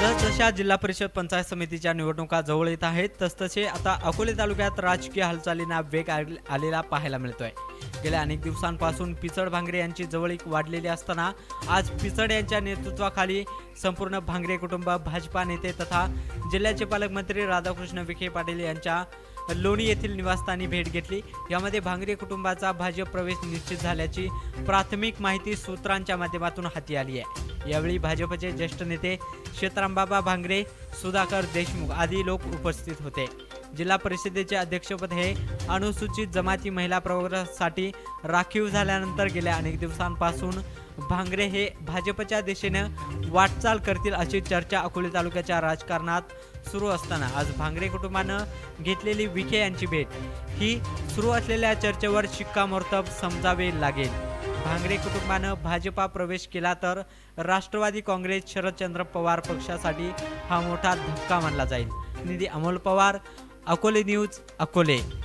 जसजशा जिल्हा परिषद पंचायत समितीच्या निवडणुका जवळ येत आहेत तसतसे आता अकोले तालुक्यात राजकीय हालचालींना वेग आलेला पाहायला मिळतोय. गेल्या अनेक दिवसांपासून पिचड भांगरे यांची जवळीक वाढलेली असताना आज पिचड यांच्या नेतृत्वाखाली संपूर्ण भांगरे कुटुंब भाजपा नेते तथा जिल्ह्याचे पालकमंत्री राधाकृष्ण विखे पाटील यांच्या लोणी येथील निवासस्थानी भेट घेतली. यामध्ये भांगरे कुटुंबाचा भाजप प्रवेश निश्चित झाल्याची प्राथमिक माहिती सूत्रांच्या माध्यमातून हाती आली आहे. यावेळी भाजपचे ज्येष्ठ नेते शेतरामबाबा भांगरे सुधाकर देशमुख आदी लोक उपस्थित होते. जिल्हा परिषदेचे अध्यक्षपद हे अनुसूचित जमाती महिला प्रवर्गासाठी राखीव झाल्यानंतर गेल्या अनेक दिवसांपासून भांगरे हे भाजपच्या दिशेनं वाटचाल करतील अशी चर्चा अकोले तालुक्याच्या राजकारणात सुरू असताना आज भांगरे कुटुंबानं घेतलेली विखे यांची भेट. ही सुरू असलेल्या चर्चेवर शिक्कामोर्तब समजावे लागेल. भांगरे कुटुंबानं भाजपा प्रवेश केला तर राष्ट्रवादी काँग्रेस शरदचंद्र पवार पक्षासाठी हा मोठा धक्का मानला जाईल. निधी अमोल पवार अकोले न्यूज अकोले.